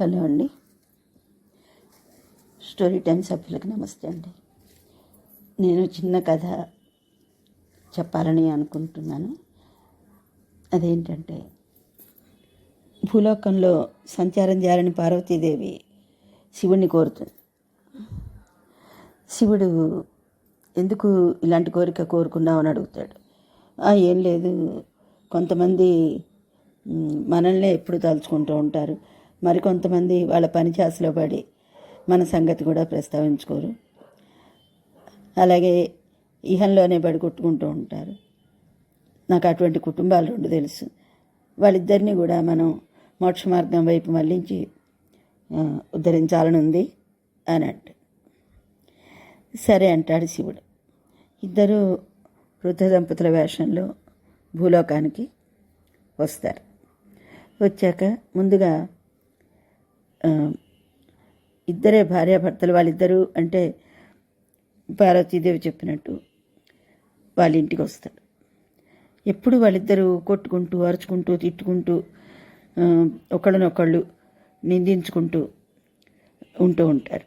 Hello అండి. Story time సభ్యులకు నమస్తే అండి. నేను చిన్న కథ చెప్పాలని అనుకుంటున్నాను. అదేంటంటే భూలోకంలో సంచారం చేయాలని పార్వతీదేవి శివుణ్ణి కోరుతుంది. శివుడు ఎందుకు ఇలాంటి కోరిక కోరుకున్నావు అని అడుగుతాడు ఏం లేదు. కొంతమంది మనల్నే ఎప్పుడు తలుచుకుంటూ ఉంటారు. మరికొంతమంది వాళ్ళ పని చేసలో పడి మన సంగతి కూడా ప్రస్తావించుకోరు. అలాగే ఇహంలోనే పడి కొట్టుకుంటూ ఉంటారు. నాకు అటువంటి కుటుంబాలు రెండు తెలుసు. వాళ్ళిద్దరినీ కూడా మనం మోక్ష మార్గం వైపు మళ్ళించి ఆ, ఉద్ధరించాలని ఉంది అని అంట. సరే అంటాడు శివుడు. ఇద్దరు వృద్ధ దంపతుల వేషంలో భూలోకానికి వస్తారు. వచ్చాక ముందుగా ఇద్దరే భార్యాభర్తలు వాళ్ళిద్దరూ అంటే పార్వతీదేవి చెప్పినట్టు వాళ్ళ ఇంటికి వస్తారు ఎప్పుడు వాళ్ళిద్దరూ కొట్టుకుంటూ అరుచుకుంటూ తిట్టుకుంటూ ఒకళ్ళనొకళ్ళు నిందించుకుంటూ ఉంటూ ఉంటారు.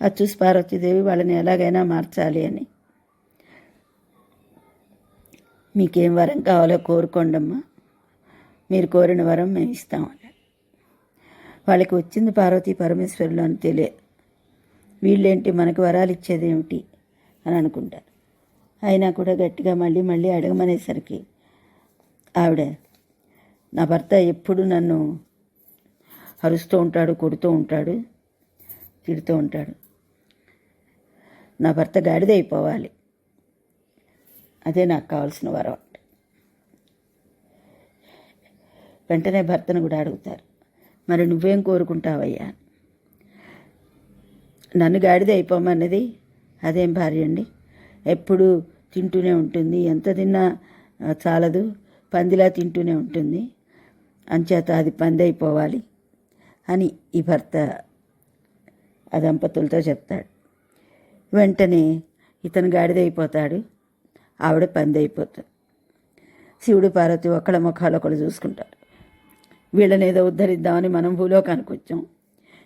అది చూసి పార్వతీదేవి వాళ్ళని ఎలాగైనా మార్చాలి అని. మీకేం వరం కావాలో కోరుకోండమ్మా. మీరు కోరిన వరం మేము ఇస్తామని వాళ్ళకి వచ్చింది పార్వతీ పరమేశ్వరులు అని తెలియ. వీళ్ళేంటి మనకు వరాలు ఇచ్చేదేమిటి అని అనుకుంటారు. అయినా కూడా గట్టిగా మళ్ళీ మళ్ళీ అడగమనేసరికి ఆవిడ నా భర్త ఎప్పుడు నన్ను అరుస్తూ ఉంటాడు కొడుతూ ఉంటాడు తిడుతూ ఉంటాడు. నా భర్త గాడిదైపోవాలి. అదే నాకు కావాల్సిన వరం. వెంటనే భర్తను కూడా అడుగుతారు. మరి నువ్వేం కోరుకుంటావయ్యా? నన్ను గాడిద అయిపోమన్నది అదేం భార్య అండి? ఎప్పుడు తింటూనే ఉంటుంది. ఎంత తిన్నా చాలదు. పందిలా తింటూనే ఉంటుంది. అంచేత అది పంది అయిపోవాలి అని ఈ భర్త ఆ దంపతులతో చెప్తాడు. వెంటనే ఇతను గాడిద అయిపోతాడు ఆవిడ పంది అయిపోతుంది శివుడు పార్వతి ఒకళ్ళ ముఖాలు ఒకళ్ళు చూసుకుంటారు. వీళ్ళనేదో ఉద్ధరిద్దామని మనం భూలోకానికి వచ్చాం.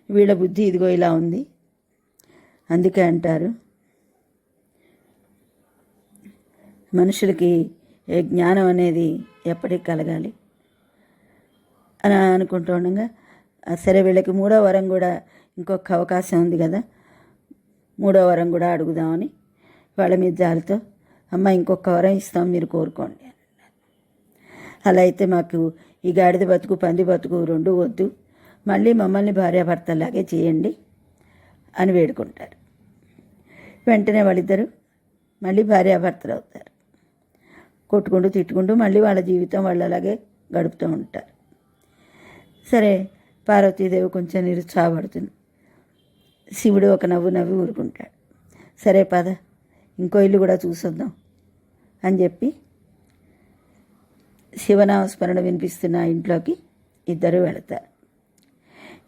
వీళ్ళ బుద్ధి ఇదిగో ఇలా ఉంది. అందుకే అంటారు మనుషులకి ఏ జ్ఞానం అనేది ఎప్పటికి కలగాలి అని అనుకుంటూ ఉండగా సరే వీళ్ళకి మూడో వరం కూడా ఇంకొక అవకాశం ఉంది కదా మూడో వరం కూడా అడుగుదామని వాళ్ళ మీద జాలితో అమ్మ ఇంకొక వరం ఇస్తాం మీరు కోరుకోండి అలా అయితే మాకు ఈ గాడిద బతుకు పంది బతుకు రెండు వద్దు. మళ్ళీ మమ్మల్ని భార్యాభర్తలాగే చేయండి అని వేడుకుంటారు. వెంటనే వాళ్ళిద్దరూ మళ్ళీ భార్యాభర్తలు అవుతారు. కొట్టుకుంటూ తిట్టుకుంటూ మళ్ళీ వాళ్ళ జీవితం వాళ్ళు అలాగే గడుపుతూ ఉంటారు. సరే పార్వతీదేవి కొంచెం నిరుత్సాహపడుతుంది. శివుడు ఒక నవ్వు నవ్వి ఊరుకుంటాడు. సరే పద ఇంకో ఇల్లు కూడా చూసొద్దాం అని చెప్పి శివనామస్మరణ వినిపిస్తున్న ఇంట్లోకి ఇద్దరు వెళతారు.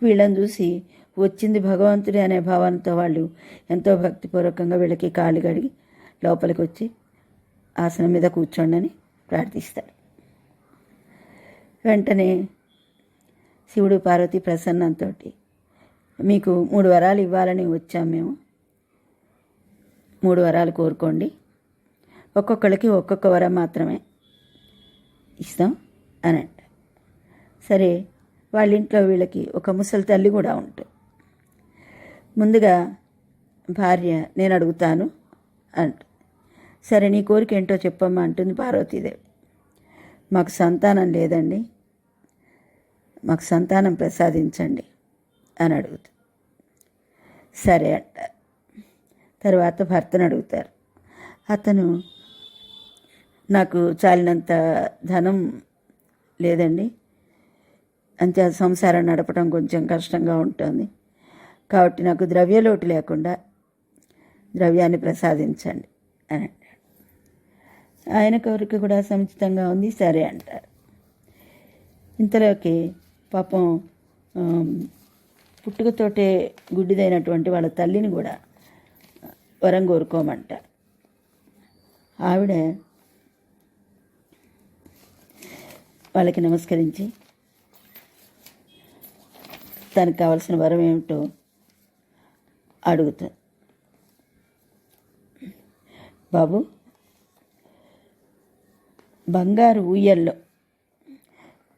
వీళ్ళని చూసి వచ్చింది భగవంతుడే అనే భావనతో వాళ్ళు ఎంతో భక్తిపూర్వకంగా వీళ్ళకి కాళ్ళు కడిగి లోపలికి వచ్చి ఆసనం మీద కూర్చోండి అని ప్రార్థిస్తారు. వెంటనే శివుడు పార్వతి ప్రసన్నంతో మీకు మూడు వరాలు ఇవ్వాలని వచ్చాం మేము. మూడు వరాలు కోరుకోండి. ఒక్కొక్కరికి ఒక్కొక్క వరం మాత్రమే. ఇస్తాం అని అంట సరే వాళ్ళ ఇంట్లో వీళ్ళకి ఒక ముసలి తల్లి కూడా ఉంటుంది ముందుగా భార్య నేను అడుగుతాను అంట సరే నీ కోరిక ఏంటో చెప్పమ్మా అంటుంది పార్వతీదేవి. మాకు సంతానం లేదండి. మాకు సంతానం ప్రసాదించండి అని అడుగుతుంది. సరే అంటారు. తర్వాత భర్తను అడుగుతారు. అతను నాకు చాలినంత ధనం లేదండి. అంతే సంసారం నడపడం కొంచెం కష్టంగా ఉంటుంది. కాబట్టి నాకు ద్రవ్యలోటు లేకుండా ద్రవ్యాన్ని ప్రసాదించండి అని అంటాడు. ఆయన కోరిక కూడా సముచితంగా ఉంది సరే అంటారు. ఇంతలోకి పాపం పుట్టుకతోటే గుడ్డిదైనటువంటి వాళ్ళ తల్లిని కూడా వరం కోరుకోమంటారు. ఆవిడ వాళ్ళకి నమస్కరించి తనకు కావలసిన వరం ఏమిటో అడుగుతా. బాబు బంగారు ఊయల్లో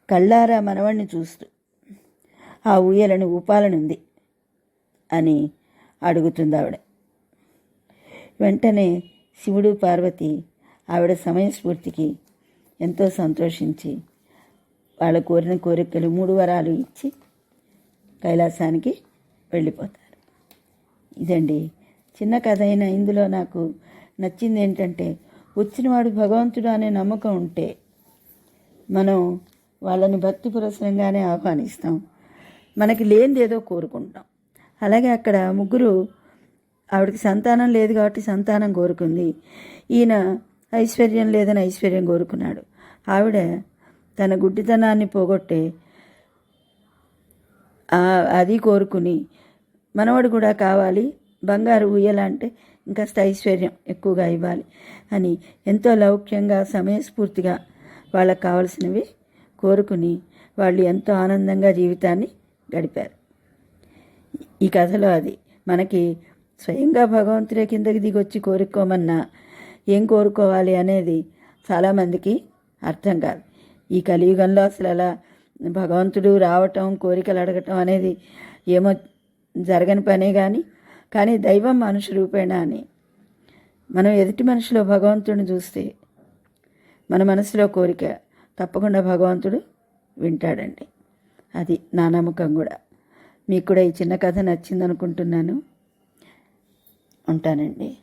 కళ్ళారా మనవణ్ణి చూస్తూ ఆ ఊయలను ఊపాలనుంది అని అడుగుతుంది ఆవిడ. వెంటనే శివుడు పార్వతి ఆవిడ సమయస్ఫూర్తికి ఎంతో సంతోషించి వాళ్ళ కోరిన కోరికలు మూడు వరాలు ఇచ్చి కైలాసానికి వెళ్ళిపోతారు. ఇదండి చిన్న కథ అయినా ఇందులో నాకు నచ్చింది ఏంటంటే వచ్చినవాడు భగవంతుడు అనే నమ్మకం ఉంటే మనం వాళ్ళని భక్తి పురస్సరంగానే ఆహ్వానిస్తాం. మనకి లేనిదేదో కోరుకుంటాం. అలాగే అక్కడ ముగ్గురు ఆవిడకి సంతానం లేదు కాబట్టి సంతానం కోరుకుంది. ఈయన ఐశ్వర్యం లేదని ఐశ్వర్యం కోరుకున్నాడు. ఆవిడ తన గుడ్డితనాన్ని పోగొట్టే అది కోరుకుని మనవడు కూడా కావాలి. బంగారు ఉయ్యాల అంటే ఇంకాస్త ఐశ్వర్యం ఎక్కువగా ఇవ్వాలి అని ఎంతో లౌక్యంగా సమయస్ఫూర్తిగా వాళ్ళకి కావలసినవి కోరుకుని వాళ్ళు ఎంతో ఆనందంగా జీవితాన్ని గడిపారు. ఈ కథలో అది మనకి స్వయంగా భగవంతుడే కిందకి దిగొచ్చి కోరుకోమన్నా ఏం కోరుకోవాలి అనేది చాలామందికి అర్థం కాదు. ఈ కలియుగంలో అసలు అలా భగవంతుడు రావటం కోరికలు అడగటం అనేది ఏమో జరగని పనే కానీ కానీ దైవం మనుషు రూపేణ అని. మనం ఎదుటి మనిషిలో భగవంతుడిని చూస్తే మన మనసులో కోరిక తప్పకుండా భగవంతుడు వింటాడండి. అది నా నమ్మకం కూడా. మీకు కూడా ఈ చిన్న కథ నచ్చిందనుకుంటున్నాను. ఉంటానండి.